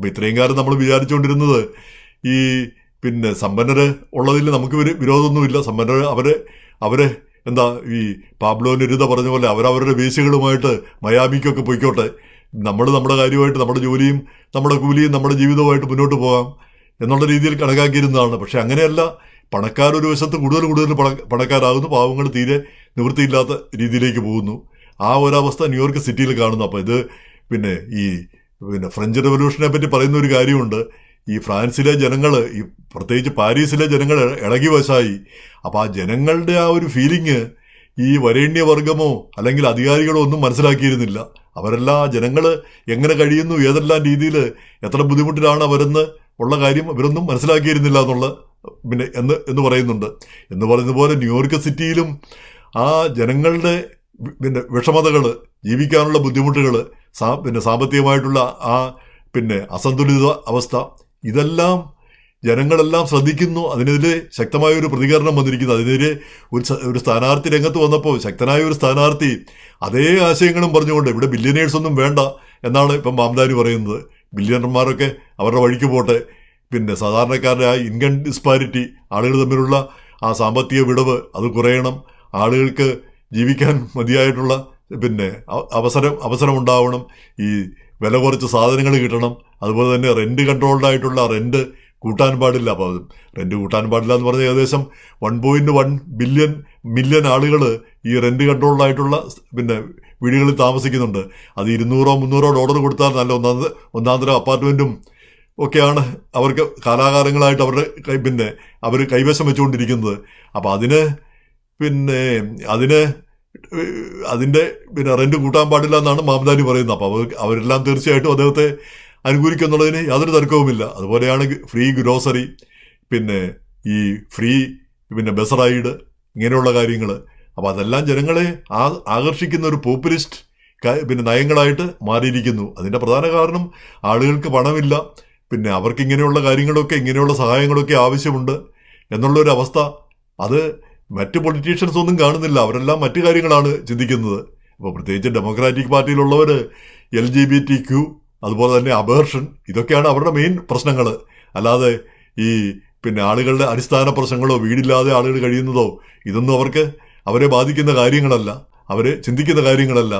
അപ്പോൾ ഇത്രയും കാലം നമ്മൾ വിചാരിച്ചുകൊണ്ടിരുന്നത് ഈ പിന്നെ സമ്പന്നര് ഉള്ളതിൽ നമുക്ക് ഒരു വിരോധമൊന്നുമില്ല. സമ്പന്നർ അവർ അവർ എന്താ ഈ പാബ്ലോ നെരുത പറഞ്ഞ പോലെ അവരവരുടെ വേശികളുമായിട്ട് മയാമിക്കൊക്കെ പൊയ്ക്കോട്ടെ. നമ്മൾ നമ്മുടെ കാര്യമായിട്ട് നമ്മുടെ ജോലിയും നമ്മുടെ കൂലിയും നമ്മുടെ ജീവിതവുമായിട്ട് മുന്നോട്ട് പോകാം എന്നുള്ള രീതിയിൽ കണക്കാക്കിയിരുന്നതാണ്. പക്ഷെ അങ്ങനെയല്ല. പണക്കാരൊരു വശത്ത് കൂടുതൽ കൂടുതൽ പണ പണക്കാരാകുന്നു പാവങ്ങൾ തീരെ നിവൃത്തിയില്ലാത്ത രീതിയിലേക്ക് പോകുന്നു. ആ ഒരവസ്ഥ ന്യൂയോർക്ക് സിറ്റിയിൽ കാണുന്നു. അപ്പോൾ ഇത് പിന്നെ ഈ പിന്നെ ഫ്രഞ്ച് റെവല്യൂഷനെ പറ്റി പറയുന്ന ഒരു കാര്യമുണ്ട്. ഈ ഫ്രാൻസിലെ ജനങ്ങൾ ഈ പ്രത്യേകിച്ച് പാരീസിലെ ജനങ്ങൾ ഇളകി വശായി. അപ്പോൾ ആ ജനങ്ങളുടെ ആ ഒരു ഫീലിങ് ഈ വരേണ്യവർഗമോ അല്ലെങ്കിൽ അധികാരികളോ ഒന്നും മനസ്സിലാക്കിയിരുന്നില്ല. അവരെല്ലാം ജനങ്ങൾ എങ്ങനെ കഴിയുന്നു ഏതെല്ലാം രീതിയിൽ എത്ര ബുദ്ധിമുട്ടിലാണ് അവരെന്ന് ഉള്ള കാര്യം ഇവരൊന്നും മനസ്സിലാക്കിയിരുന്നില്ല എന്നുള്ള പിന്നെ എന്ന് എന്ന് പറയുന്നുണ്ട്. എന്ന് പറയുന്ന പോലെ ന്യൂയോർക്ക് സിറ്റിയിലും ആ ജനങ്ങളുടെ പിന്നെ വിഷമതകൾ ജീവിക്കാനുള്ള ബുദ്ധിമുട്ടുകൾ സാ പിന്നെ സാമ്പത്തികമായിട്ടുള്ള ആ പിന്നെ അസന്തുലിത അവസ്ഥ ഇതെല്ലാം ജനങ്ങളെല്ലാം ശ്രദ്ധിക്കുന്നു. അതിനെതിരെ ശക്തമായ ഒരു പ്രതികരണം വന്നിരിക്കുന്നു. അതിനെതിരെ ഒരു ഒരു സ്ഥാനാർത്ഥി രംഗത്ത് വന്നപ്പോൾ ശക്തനായ ഒരു സ്ഥാനാർത്ഥി അതേ ആശയങ്ങളും പറഞ്ഞുകൊണ്ട് ഇവിടെ ബില്യനേഴ്സ് ഒന്നും വേണ്ട എന്നാണ് ഇപ്പം മാംദാനി പറയുന്നത്. ബില്യണർമാരൊക്കെ അവരുടെ വഴിക്ക് പോട്ടെ. പിന്നെ സാധാരണക്കാരുടെ ആ ഇൻകം ഡിസ്പാരിറ്റി ആളുകൾ തമ്മിലുള്ള ആ സാമ്പത്തിക വിടവ് അത് കുറയണം. ആളുകൾക്ക് ജീവിക്കാൻ മതിയായിട്ടുള്ള പിന്നെ അവസരം അവസരം ഉണ്ടാവണം ഈ വില കുറച്ച് സാധനങ്ങൾ കിട്ടണം. അതുപോലെ തന്നെ റെന്റ് കൺട്രോൾഡ് ആയിട്ടുള്ള റെന്റ് കൂട്ടാൻ പാടില്ല. അപ്പോൾ റെന്റ് കൂട്ടാൻ പാടില്ല എന്ന് പറഞ്ഞാൽ ഏകദേശം one point one billion million ആളുകൾ ഈ റെന്റ് കൺട്രോൾഡ് ആയിട്ടുള്ള പിന്നെ വീടുകളിൽ താമസിക്കുന്നുണ്ട്. അത് ഇരുന്നൂറോ മുന്നൂറോ ഡോളർ കൊടുത്താൽ നല്ല ഒന്നാം ഒന്നാം തരം അപ്പാർട്ട്മെന്റും ഒക്കെയാണ് അവർക്ക് കാലാകാലങ്ങളായിട്ട് അവരുടെ കൈ പിന്നെ അവർ കൈവശം വെച്ചുകൊണ്ടിരിക്കുന്നത്. അപ്പോൾ അതിന് പിന്നെ അതിന് അതിന്റെ പിന്നെ റെന്റ് കൂട്ടാൻ പാടില്ല എന്നാണ് മാമദാനി പറയുന്നത്. അപ്പോൾ അവർ അവരെല്ലാം തീർച്ചയായിട്ടും അദ്ദേഹത്തെ അനുകൂലിക്കുന്നുള്ളതിന് യാതൊരു തർക്കവുമില്ല. അതുപോലെയാണ് ഫ്രീ ഗ്രോസറി പിന്നെ ഈ ഫ്രീ പിന്നെ ബസ് റൈഡ് ഇങ്ങനെയുള്ള കാര്യങ്ങൾ അപ്പോൾ അതെല്ലാം ജനങ്ങളെ ആകർഷിക്കുന്ന ഒരു പോപ്പുലിസ്റ്റ് പിന്നെ നയങ്ങളായിട്ട് മാറിയിരിക്കുന്നു. അതിന്റെ പ്രധാന കാരണം ആളുകൾക്ക് പണമില്ല. പിന്നെ അവർക്ക് ഇങ്ങനെയുള്ള കാര്യങ്ങളൊക്കെ ഇങ്ങനെയുള്ള സഹായങ്ങളൊക്കെ ആവശ്യമുണ്ട്. എന്നുള്ളൊരു അവസ്ഥ അത് മറ്റ് പൊളിറ്റീഷ്യൻസ് ഒന്നും കാണുന്നില്ല. അവരെല്ലാം മറ്റു കാര്യങ്ങളാണ് ചിന്തിക്കുന്നത്. അപ്പോൾ പ്രത്യേകിച്ച് democratic പാർട്ടിയിലുള്ളവർ L G B T Q അതുപോലെ തന്നെ അബേർഷൻ ഇതൊക്കെയാണ് അവരുടെ മെയിൻ പ്രശ്നങ്ങൾ അല്ലാതെ ഈ പിന്നെ ആളുകളുടെ അടിസ്ഥാന പ്രശ്നങ്ങളോ വീടില്ലാതെ ആളുകൾ കഴിയുന്നതോ ഇതൊന്നും അവർക്ക് അവരെ ബാധിക്കുന്ന കാര്യങ്ങളല്ല. അവരെ ചിന്തിക്കുന്ന കാര്യങ്ങളല്ല.